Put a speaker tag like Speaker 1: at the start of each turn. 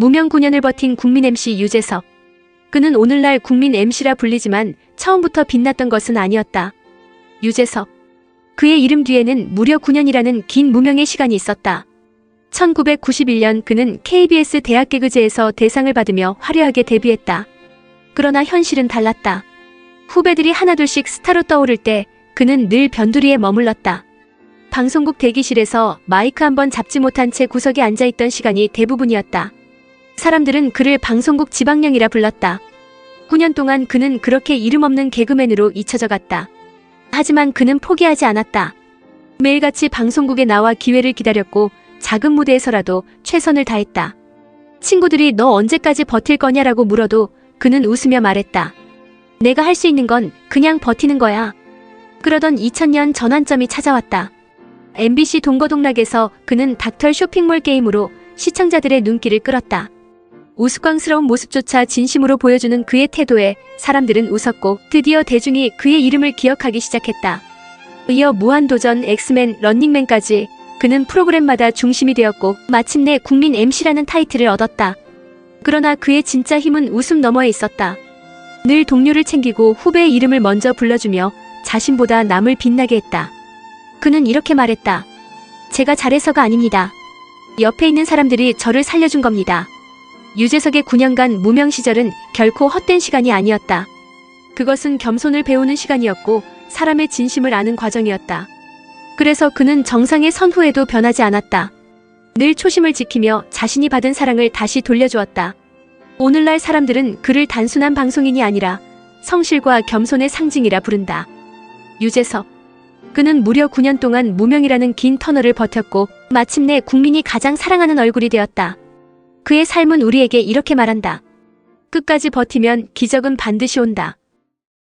Speaker 1: 무명 9년을 버틴 국민 MC 유재석. 그는 오늘날 국민 MC라 불리지만 처음부터 빛났던 것은 아니었다. 유재석. 그의 이름 뒤에는 무려 9년이라는 긴 무명의 시간이 있었다. 1991년 그는 KBS 대학 개그제에서 대상을 받으며 화려하게 데뷔했다. 그러나 현실은 달랐다. 후배들이 하나둘씩 스타로 떠오를 때 그는 늘 변두리에 머물렀다. 방송국 대기실에서 마이크 한 번 잡지 못한 채 구석에 앉아있던 시간이 대부분이었다. 사람들은 그를 방송국 지방령이라 불렀다. 9년 동안 그는 그렇게 이름 없는 개그맨으로 잊혀져 갔다. 하지만 그는 포기하지 않았다. 매일같이 방송국에 나와 기회를 기다렸고 작은 무대에서라도 최선을 다했다. 친구들이 너 언제까지 버틸 거냐라고 물어도 그는 웃으며 말했다. 내가 할 수 있는 건 그냥 버티는 거야. 그러던 2000년 전환점이 찾아왔다. MBC 동거동락에서 그는 닥터 쇼핑몰 게임으로 시청자들의 눈길을 끌었다. 우스꽝스러운 모습조차 진심으로 보여주는 그의 태도에 사람들은 웃었고 드디어 대중이 그의 이름을 기억하기 시작했다. 이어 무한도전, 엑스맨, 런닝맨까지 그는 프로그램마다 중심이 되었고 마침내 국민 MC라는 타이틀을 얻었다. 그러나 그의 진짜 힘은 웃음 너머에 있었다. 늘 동료를 챙기고 후배의 이름을 먼저 불러주며 자신보다 남을 빛나게 했다. 그는 이렇게 말했다. 제가 잘해서가 아닙니다. 옆에 있는 사람들이 저를 살려준 겁니다. 유재석의 9년간 무명 시절은 결코 헛된 시간이 아니었다. 그것은 겸손을 배우는 시간이었고 사람의 진심을 아는 과정이었다. 그래서 그는 정상의 선후에도 변하지 않았다. 늘 초심을 지키며 자신이 받은 사랑을 다시 돌려주었다. 오늘날 사람들은 그를 단순한 방송인이 아니라 성실과 겸손의 상징이라 부른다. 유재석. 그는 무려 9년 동안 무명이라는 긴 터널을 버텼고 마침내 국민이 가장 사랑하는 얼굴이 되었다. 그의 삶은 우리에게 이렇게 말한다. 끝까지 버티면 기적은 반드시 온다.